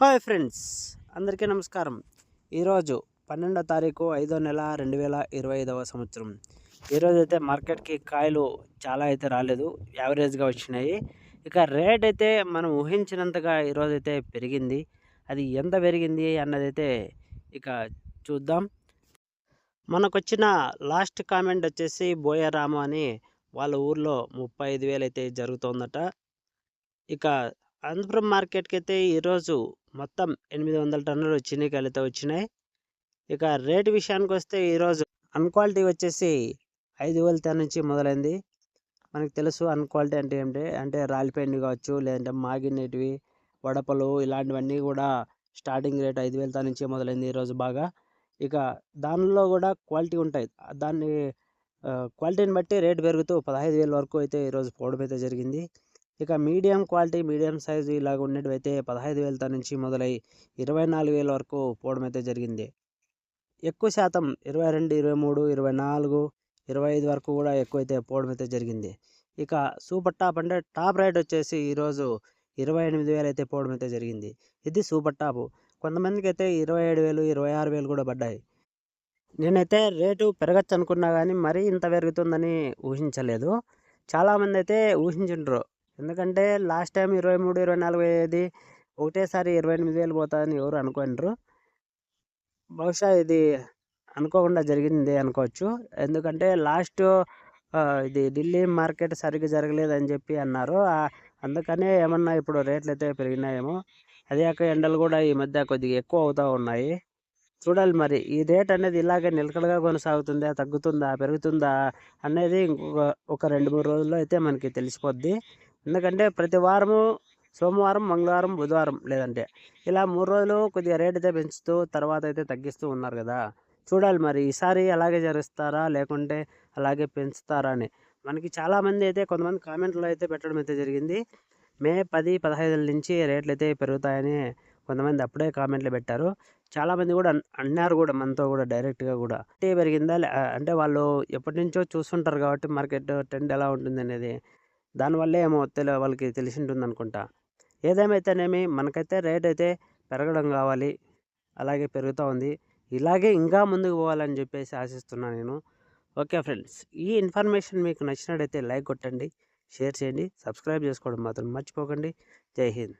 Hi friends అందరికీ నమస్కారం. ఈరోజు పన్నెండో తారీఖు ఐదో నెల రెండు వేల ఇరవై ఐదవ సంవత్సరం. ఈరోజు అయితే మార్కెట్కి కాయలు చాలా అయితే రాలేదు యావరేజ్గా వచ్చినాయి. ఇక రేట్ అయితే మనం ఊహించినంతగా ఈరోజు అయితే పెరిగింది. అది ఎంత పెరిగింది అన్నదైతే ఇక చూద్దాం. మనకు వచ్చిన లాస్ట్ కామెంట్ వచ్చేసి బోయరామ అని వాళ్ళ ఊర్లో ముప్పై ఐదు వేలు అయితే జరుగుతోందట. ఇక అనంతపురం మార్కెట్కి అయితే ఈరోజు మొత్తం ఎనిమిది వందల టన్నులు చిన్నికాయలు అయితే వచ్చినాయి. ఇక రేటు విషయానికి వస్తే ఈరోజు అన్క్వాలిటీ వచ్చేసి ఐదు వేల నుంచి మొదలైంది. మనకు తెలుసు అన్క్వాలిటీ అంటే ఏంటి? అంటే రాలిపోయినవి కావచ్చు లేదంటే మాగినటివి వడపలు ఇలాంటివన్నీ కూడా స్టార్టింగ్ రేట్ ఐదు వేల నుంచి మొదలైంది ఈరోజు బాగా. ఇక దానిలో కూడా క్వాలిటీ ఉంటాయి. దాన్ని క్వాలిటీని బట్టి రేట్ పెరుగుతూ పదహైదు వేల వరకు అయితే ఈరోజు పోవడం అయితే జరిగింది. ఇక మీడియం క్వాలిటీ మీడియం సైజు ఇలాగ ఉన్నటివి అయితే పదహైదు వేలతో నుంచి మొదలై ఇరవై నాలుగు వేల వరకు పోవడం అయితే జరిగింది. ఎక్కువ శాతం ఇరవై రెండు ఇరవై మూడు ఇరవై నాలుగు ఇరవై ఐదు వరకు కూడా ఎక్కువైతే పోవడం అయితే జరిగింది. ఇక సూపర్ టాప్ అంటే టాప్ రేట్ వచ్చేసి ఈరోజు ఇరవై ఎనిమిది వేలు అయితే పోవడం అయితే జరిగింది. ఇది సూపర్ టాప్. కొంతమందికి అయితే ఇరవై ఏడు వేలు ఇరవై ఆరు వేలు కూడా పడ్డాయి. నేనైతే రేటు పెరగచ్చు అనుకున్నా కానీ మరీ ఇంత పెరుగుతుందని ఊహించలేదు. చాలామంది అయితే ఊహించుండ్రు. ఎందుకంటే లాస్ట్ టైం ఇరవై మూడు ఇరవై నాలుగు అయ్యేది ఒకటేసారి ఇరవై ఎనిమిది వేలు పోతుందని ఎవరు అనుకోండ్రు బహుశా ఇది అనుకోకుండా జరిగింది అనుకోవచ్చు. ఎందుకంటే లాస్ట్ ఇది ఢిల్లీ మార్కెట్ సరిగ్గా జరగలేదని చెప్పి అన్నారు. అందుకనే ఏమన్నా ఇప్పుడు రేట్లు అయితే పెరిగినాయేమో. అదే కాక ఎండలు కూడా ఈ మధ్య కొద్దిగా ఎక్కువ అవుతూ ఉన్నాయి. చూడాలి మరి ఈ రేట్ అనేది ఇలాగే నిలకడగా కొనసాగుతుందా తగ్గుతుందా పెరుగుతుందా అనేది ఇంకొక ఒక రెండు మూడు రోజుల్లో అయితే మనకి తెలిసిపోద్ది. ఎందుకంటే ప్రతి వారము సోమవారం మంగళవారం బుధవారం లేదంటే ఇలా మూడు రోజులు కొద్దిగా రేట్ అయితే పెంచుతూ తర్వాత అయితే తగ్గిస్తూ ఉన్నారు కదా. చూడాలి మరి ఈసారి అలాగే జరుస్తారా లేకుంటే అలాగే పెంచుతారా అని. మనకి చాలామంది అయితే కొంతమంది కామెంట్లో అయితే పెట్టడం అయితే జరిగింది. మే పది పదహైదుల నుంచి రేట్లు అయితే పెరుగుతాయని కొంతమంది అప్పుడే కామెంట్లు పెట్టారు. చాలామంది కూడా అన్నారు కూడా మనతో కూడా డైరెక్ట్గా కూడా. అంటే పెరిగిందా అంటే వాళ్ళు ఎప్పటి నుంచో చూస్తుంటారు కాబట్టి మార్కెట్ ట్రెండ్ ఎలా ఉంటుంది అనేది. దానివల్లే ఏమో తెలి వాళ్ళకి తెలిసి ఉంటుంది అనుకుంటా ఏదేమైతేనేమి మనకైతే రేట్ అయితే పెరగడం కావాలి. అలాగే పెరుగుతూ ఉంది. ఇలాగే ఇంకా ముందుకు పోవాలని చెప్పేసి ఆశిస్తున్నాను నేను. ఓకే ఫ్రెండ్స్ ఈ ఇన్ఫర్మేషన్ మీకు నచ్చినట్టయితే లైక్ కొట్టండి షేర్ చేయండి సబ్స్క్రైబ్ చేసుకోవడం మాత్రం మర్చిపోకండి. జై హింద్.